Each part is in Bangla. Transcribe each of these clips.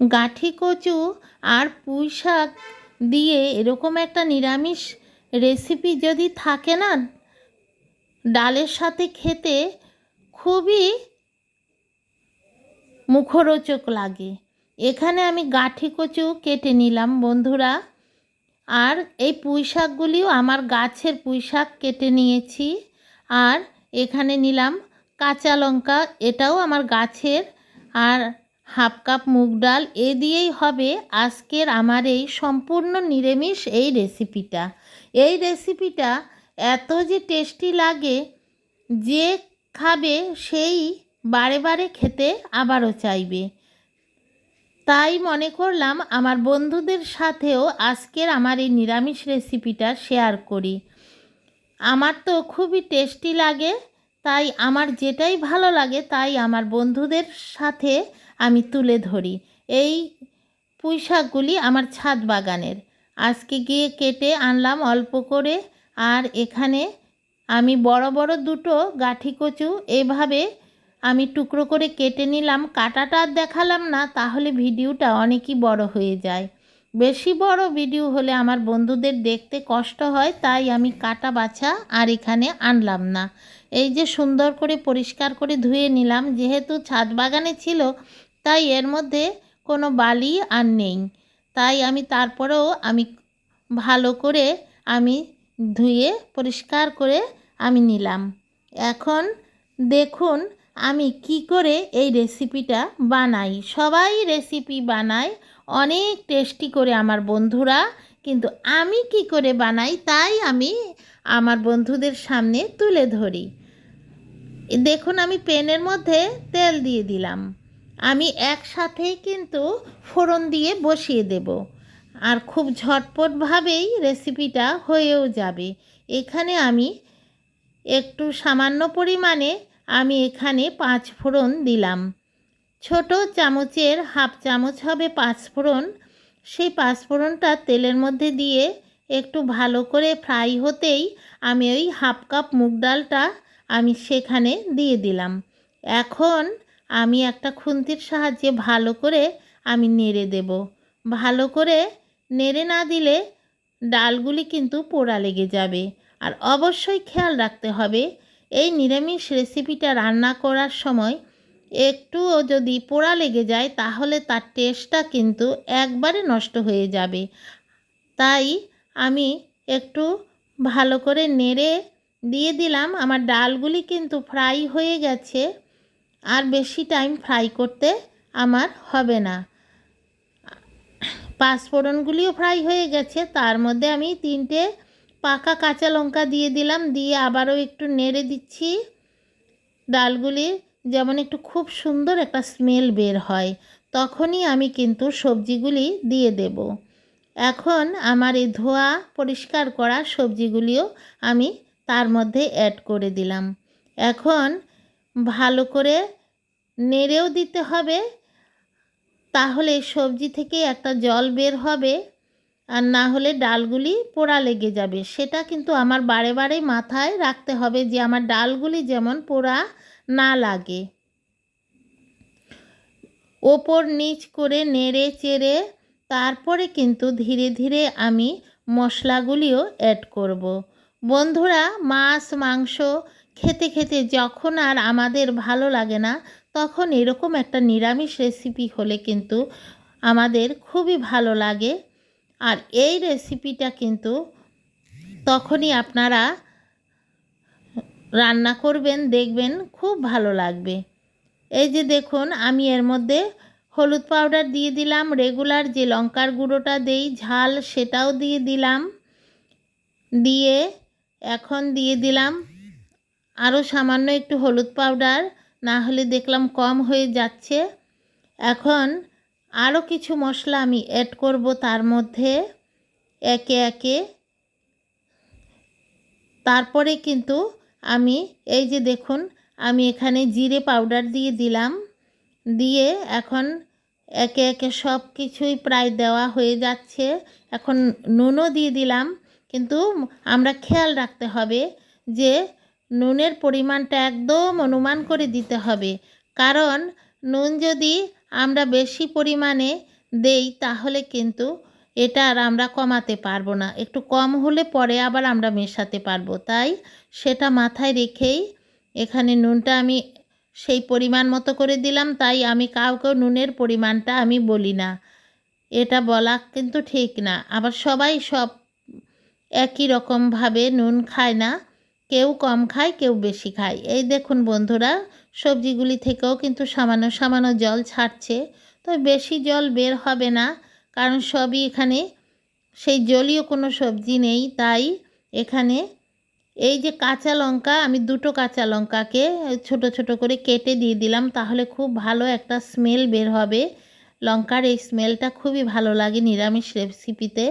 গাঠি, কচু আর পুঁই শাক দিয়ে এরকম একটা নিরামিষ রেসিপি যদি থাকে না, ডালের সাথে খেতে খুবই মুখরোচক লাগে। এখানে আমি গাঠি, কচু কেটে নিলাম বন্ধুরা। আর এই পুঁই শাকগুলিও আমার গাছের পুঁই শাক কেটে নিয়েছি। আর এখানে নিলাম কাঁচা লঙ্কা, এটাও আমার গাছের। আর হাফ কাপ মুগ ডাল, এ দিয়েই হবে আজকের আমার এই সম্পূর্ণ নিরামিষ এই রেসিপিটা। এই রেসিপিটা এত যে টেস্টি লাগে যে খাবে সেই বারে বারে খেতে আবারও চাইবে। তাই মনে করলাম আমার বন্ধুদের সাথেও আজকের আমার এই নিরামিষ রেসিপিটা শেয়ার করি। আমার তো খুবই টেস্টি লাগে, তাই আমার যেটাই ভালো লাগে তাই আমার বন্ধুদের সাথে আমি তুলে ধরি। এই পুঁই শাকগুলি আমার ছাদ বাগানের। আজকে গিয়ে কেটে আনলাম অল্প করে। আর এখানে আমি বড় বড় দুটো গাঠি কচু এভাবে আমি টুকরো করে কেটে নিলাম। কাটাটা আর দেখালাম না, তাহলে ভিডিওটা অনেকই বড় হয়ে যায়। বেশি বড় ভিডিও হলে আমার বন্ধুদের দেখতে কষ্ট হয়, তাই আমি কাটা বাছা আর এখানে আনলাম না। এই যে সুন্দর করে পরিষ্কার করে ধুয়ে নিলাম, যেহেতু ছাদ বাগানে ছিল তাই এর মধ্যে কোনো বালি আর নেই। তাই আমি তারপরেও আমি ভালো করে আমি ধুয়ে, পরিষ্কার করে আমি নিলাম। এখন দেখুন আমি কি করে এই রেসিপিটা বানাই। সবাই রেসিপি বানায়, অনেক টেস্টি করে আমার বন্ধুরা। কিন্তু আমি কি করে বানাই তাই আমি আমার বন্ধুদের সামনে তুলে ধরি। দেখুন আমি পেনের মধ্যে তেল দিয়ে দিলাম। আমি একসাথেই কিন্তু ফোড়ন দিয়ে বসিয়ে দেব। আর খুব ঝটপটভাবেই রেসিপিটা হয়েও যাবে। এখানে আমি একটু সামান্য পরিমাণে আমি এখানে পাঁচ ফোড়ন দিলাম। ছোট চামচের হাফ চামচ হবে পাঁচ ফোড়ন। সেই পাঁচ ফোড়নটা তেলের মধ্যে দিয়ে একটু ভালো করে ফ্রাই হতেই আমি ওই হাফ কাপ মুগ ডালটা আমি সেখানে দিয়ে দিলাম। এখন আমি একটা খুন্তির সাহায্যে ভালো করে আমি নেড়ে দেব। ভালো করে নেড়ে না দিলে ডালগুলি কিন্তু পোড়া লেগে যাবে। আর অবশ্যই খেয়াল রাখতে হবে, এই নিরামিষ রেসিপিটা রান্না করার সময় একটুও যদি পোড়া লেগে যায় তাহলে তার টেস্টটা কিন্তু একবারে নষ্ট হয়ে যাবে। তাই আমি একটু ভালো করে নেড়ে দিয়ে দিলাম। আমার ডালগুলি কিন্তু ফ্রাই হয়ে গেছে। আর বেশি টাইম ফ্রাই করতে আমার হবে না। পাঁচফোড়নগুলিও ফ্রাই হয়ে গেছে, তার মধ্যে আমি তিনটে পাকা কাঁচা লঙ্কা দিয়ে দিলাম, দিয়ে আবারও একটু নেড়ে দিচ্ছি। ডালগুলি যেমন একটু খুব সুন্দর একটা স্মেল বের হয়, তখনই আমি কিন্তু সবজিগুলি দিয়ে দেব। এখন আমার এই ধোয়া পরিষ্কার করা সবজিগুলিও আমি তার মধ্যে অ্যাড করে দিলাম। এখন ভালো করে নেড়েও দিতে হবে। তাহলে সবজি থেকে একটা জল বের হবে আর না হলে ডালগুলি পোড়া লেগে যাবে। সেটা কিন্তু আমার বারে বারে মাথায় রাখতে হবে যে আমার ডালগুলি যেমন পোড়া না লাগে। ওপর নিচ করে নেড়ে চেড়ে তারপরে কিন্তু ধীরে ধীরে আমি মশলাগুলিও অ্যাড করব। বন্ধুরা, মাছ, মাংস খেতে খেতে যখন আর আমাদের ভালো লাগে না, তখন এরকম একটা নিরামিষ রেসিপি হলে কিন্তু আমাদের খুবই ভালো লাগে। আর এই রেসিপিটা কিন্তু তখনই আপনারা রান্না করবেন, দেখবেন খুব ভালো লাগবে। এই যে দেখুন, আমি এর মধ্যে হলুদ পাউডার দিয়ে দিলাম রেগুলার যে লঙ্কার গুঁড়োটা দেই, ঝাল সেটাও দিয়ে দিলাম। দিয়ে এখন দিয়ে দিলাম আরও সামান্য একটু হলুদ পাউডার, না হলে দেখলাম কম হয়ে যাচ্ছে। এখন আরও কিছু মশলা আমি অ্যাড করব তার মধ্যে। একে একে। তারপরে কিন্তু আমি, এই যে দেখুন, আমি এখানে জিরে পাউডার দিয়ে দিলাম। দিয়ে এখন একে একে সব কিছুই প্রায় দেওয়া হয়ে যাচ্ছে। এখন নুনও দিয়ে দিলাম, কিন্তু আমরা খেয়াল রাখতে হবে যে নুনের পরিমাণটা একদম অনুমান করে দিতে হবে। কারণ নুন যদি আমরা বেশি পরিমাণে দেই, তাহলে কিন্তু এটা আর আমরা কমাতে পারব না। একটু কম হলে পরে আবার আমরা মেশাতে পারব। তাই সেটা মাথায় রেখেই এখানে নুনটা আমি সেই পরিমাণ মতো করে দিলাম। তাই আমি কাউকেও নুনের পরিমাণটা আমি বলি না। এটা বলা কিন্তু ঠিক না। আবার সবাই সব একই রকমভাবে নুন খায় না। কেউ কম খায়, কেউ বেশি খায়। এই দেখুন বন্ধুরা, সবজিগুলি থেকেও কিন্তু সামান্য সামান্য জল ছাড়ছে। তো বেশি জল বের হবে না, কারণ সবই এখানে সেই জলীয় কোনো সবজি নেই। তাই এখানে এই যে কাঁচা লঙ্কা, আমি দুটো কাঁচা লঙ্কাকে ছোট ছোট করে কেটে দিয়ে দিলাম, তাহলে খুব ভালো একটা স্মেল বের হবে। লঙ্কার এই স্মেলটা খুবই ভালো লাগে নিরামিষ রেসিপিতে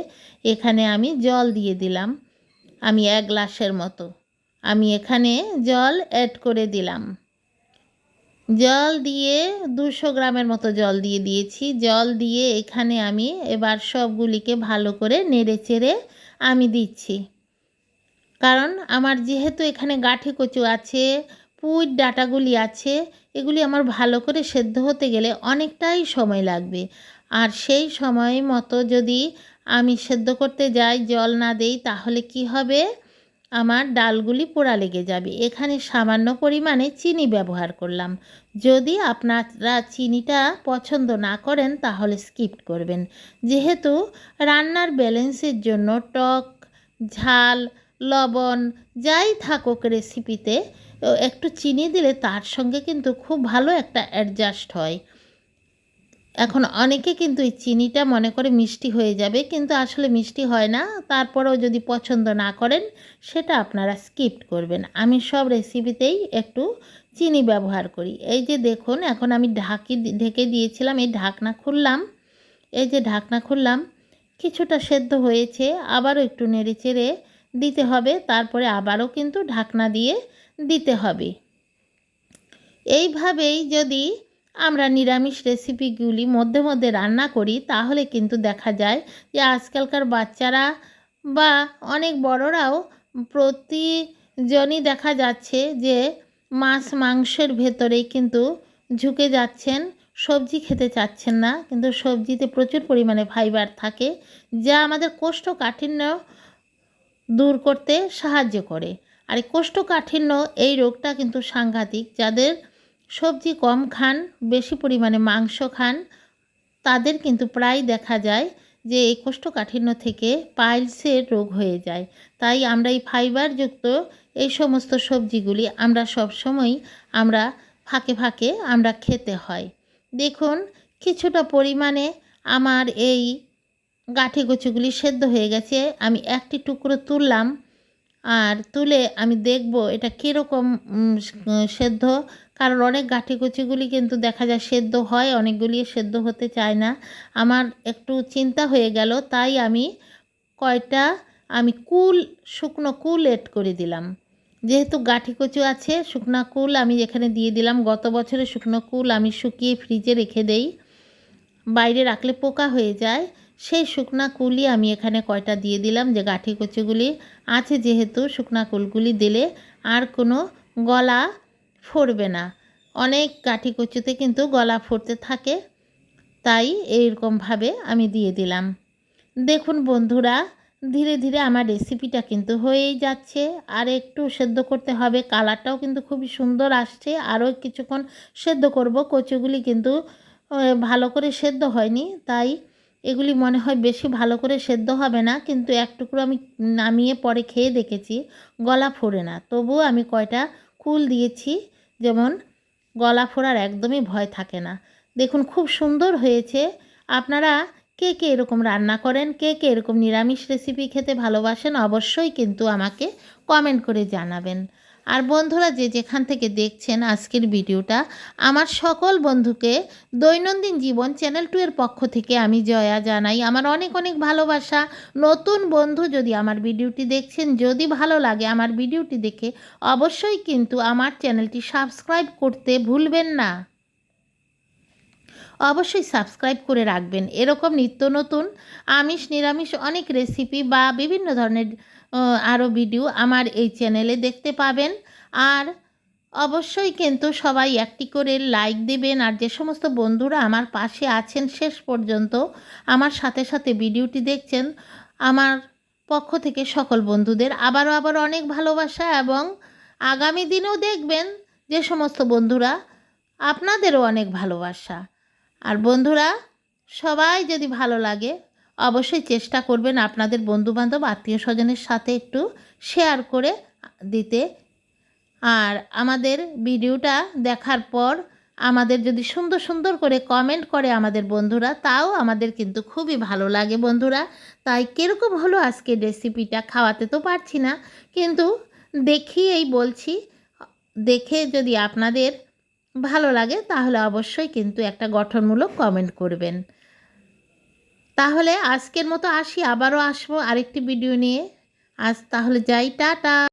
এখানে আমি জল দিয়ে দিলাম, আমি এক গ্লাসের মতো। আমি এখানে জল অ্যাড করে দিলাম। জল দিয়ে দুশো গ্রামের মতো জল দিয়ে দিয়েছি। জল দিয়ে এখানে আমি এবার সবগুলিকে ভালো করে নেড়ে চেড়ে আমি দিচ্ছি। কারণ আমার যেহেতু এখানে গাঠি কচু আছে পুঁইর ডাটাগুলি আছে, এগুলি আমার ভালো করে সেদ্ধ হতে গেলে অনেকটাই সময় লাগবে। আর সেই সময় মতো যদি আমি সেদ্ধ করতে যাই, জল না দেই, তাহলে কি হবে? আমার ডালগুলি পোড়া লেগে যাবে। এখানে সামান্য পরিমাণে চিনি ব্যবহার করলাম। যদি আপনারা চিনিটা পছন্দ না করেন, তাহলে স্কিপ করবেন। যেহেতু রান্নার ব্যালেন্সের জন্য টক, ঝাল, লবণ, যাই থাকুক রেসিপিতে একটু চিনি দিলে তার সঙ্গে কিন্তু খুব ভালো একটা অ্যাডজাস্ট হয়। এখন অনেকে কিন্তু এই চিনিটা মনে করে মিষ্টি হয়ে যাবে, কিন্তু আসলে মিষ্টি হয় না। তারপরেও যদি পছন্দ না করেন, সেটা আপনারা স্কিপ করবেন। আমি সব রেসিপিতেই একটু চিনি ব্যবহার করি। এই যে দেখুন, এখন আমি ঢাকি ঢেকে দিয়েছিলাম, এই ঢাকনা খুললাম। এই যে ঢাকনা খুললাম, কিছুটা সেদ্ধ হয়েছে, আবারও একটু নেড়ে চেড়ে দিতে হবে। তারপরে আবারও কিন্তু ঢাকনা দিয়ে দিতে হবে। এইভাবেই যদি আমরা নিরামিষ রেসিপিগুলি মধ্যে মধ্যে রান্না করি, তাহলে কিন্তু দেখা যায় যে আজকালকার বাচ্চারা বা অনেক বড়রাও প্রতিজনই দেখা যাচ্ছে যে মাছ মাংসের ভেতরেই কিন্তু ঝুঁকে যাচ্ছেন, সবজি খেতে চাচ্ছেন না। কিন্তু সবজিতে প্রচুর পরিমাণে ফাইবার থাকে, যা আমাদের কোষ্ঠকাঠিন্য দূর করতে সাহায্য করে। আর কোষ্ঠকাঠিন্য এই রোগটা কিন্তু সাংঘাতিক, যাদের সবজি কম খান, বেশি পরিমাণে মাংস খান, তাদের কিন্তু প্রায় দেখা যায় যে এই কোষ্ঠকাঠিন্য থেকে পাইলসের রোগ হয়ে যায়। তাই আমরা এই ফাইবারযুক্ত এই সমস্ত সবজিগুলি আমরা সবসময় আমরা ফাঁকে ফাঁকে আমরা খেতে হয়। দেখুন, কিছুটা পরিমাণে আমার এই গাঠি কচুগুলি সেদ্ধ হয়ে গেছে। আমি একটি টুকরো তুললাম। আর তুলে আমি দেখব এটা কীরকম সেদ্ধ। কারণ অনেক গাঠি কচিগুলি কিন্তু দেখা যায় সেদ্ধ হয়, অনেকগুলি সেদ্ধ হতে চায় না। আমার একটু চিন্তা হয়ে গেল, তাই আমি কয়টা, আমি কুল, শুকনো কুল এড করে দিলাম। যেহেতু গাঠি কচু আছে, শুকনো কুল আমি এখানে দিয়ে দিলাম, গত বছরে শুকনো কুল আমি শুকিয়ে ফ্রিজে রেখে দেই। বাইরে রাখলে পোকা হয়ে যায়। সেই শুকনা কুলই আমি এখানে কয়টা দিয়ে দিলাম যে গাঠি কচুগুলি আছে যেহেতু শুকনা কুলগুলি দিলে আর কোনো গলা ফোরবে না। অনেক কাঠি কচুতে কিন্তু গলা ফুটতে থাকে, তাই এইরকমভাবে আমি দিয়ে দিলাম। দেখুন বন্ধুরা, ধীরে ধীরে আমার রেসিপিটা কিন্তু হয়েই যাচ্ছে। আর একটু সেদ্ধ করতে হবে, কালারটাও কিন্তু খুবই সুন্দর আসছে। আরও কিছুক্ষণ সেদ্ধ করব, কচুগুলি কিন্তু ভালো করে সেদ্ধ হয়নি, তাই এগুলি মনে হয় বেশি ভালো করে সেদ্ধ হবে না, কিন্তু এক টুকরো আমি নামিয়ে পরে খেয়ে দেখেছি, গলা ফোরে না। তবুও আমি কয়টা কুল দিয়েছি, যেমন গলা ফোড়ার একদমই ভয় থাকে না। দেখুন, খুব সুন্দর হয়েছে। আপনারা কে কে এরকম রান্না করেন, কে কে এরকম নিরামিষ রেসিপি খেতে ভালোবাসেন, অবশ্যই কিন্তু আমাকে কমেন্ট করে জানাবেন। আর বন্ধুরা যে যেখান থেকে দেখছেন আজকের ভিডিওটা, আমার সকল বন্ধুকে দৈনন্দিন জীবন চ্যানেল টু এর পক্ষ থেকে আমি জয়া জানাই। আমার অনেক অনেক ভালোবাসা। নতুন বন্ধু যদি আমার ভিডিওটি দেখছেন, যদি ভালো লাগে আমার ভিডিওটি দেখে, অবশ্যই কিন্তু আমার চ্যানেলটি সাবস্ক্রাইব করতে ভুলবেন না। অবশ্যই সাবস্ক্রাইব করে রাখবেন। এরকম নিত্য নতুন, আমিষ, নিরামিষ অনেক রেসিপি বা বিভিন্ন ধরনের আরও ভিডিও আমার এই চ্যানেলে দেখতে পাবেন। আর অবশ্যই কিন্তু সবাই একটি করে লাইক দেবেন। আর যে সমস্ত বন্ধুরা আমার পাশে আছেন শেষ পর্যন্ত, আমার সাথে সাথে ভিডিওটি দেখছেন, আমার পক্ষ থেকে সকল বন্ধুদের আবারও আবার অনেক ভালোবাসা এবং আগামী দিনেও দেখবেন যে সমস্ত বন্ধুরা আপনাদেরও অনেক ভালোবাসা। আর বন্ধুরা, সবাই যদি ভালো লাগে অবশ্যই চেষ্টা করবেন আপনাদের বন্ধুবান্ধব আত্মীয় স্বজনের সাথে একটু শেয়ার করে দিতে। আর আমাদের ভিডিওটা দেখার পর আমাদের যদি সুন্দর সুন্দর করে কমেন্ট করে আমাদের বন্ধুরা, তাও আমাদের কিন্তু খুবই ভালো লাগে বন্ধুরা। তাই কীরকম হলো আজকে রেসিপিটা খাওয়াতে তো পারছি না, কিন্তু দেখিয়েই বলছি, দেখে যদি আপনাদের ভালো লাগে তাহলে অবশ্যই কিন্তু একটা গঠনমূলক কমেন্ট করবেন। তাহলে আজকের মতো আসি আবারও আসব আরেকটি ভিডিও নিয়ে। আজ তাহলে যাই টাটা!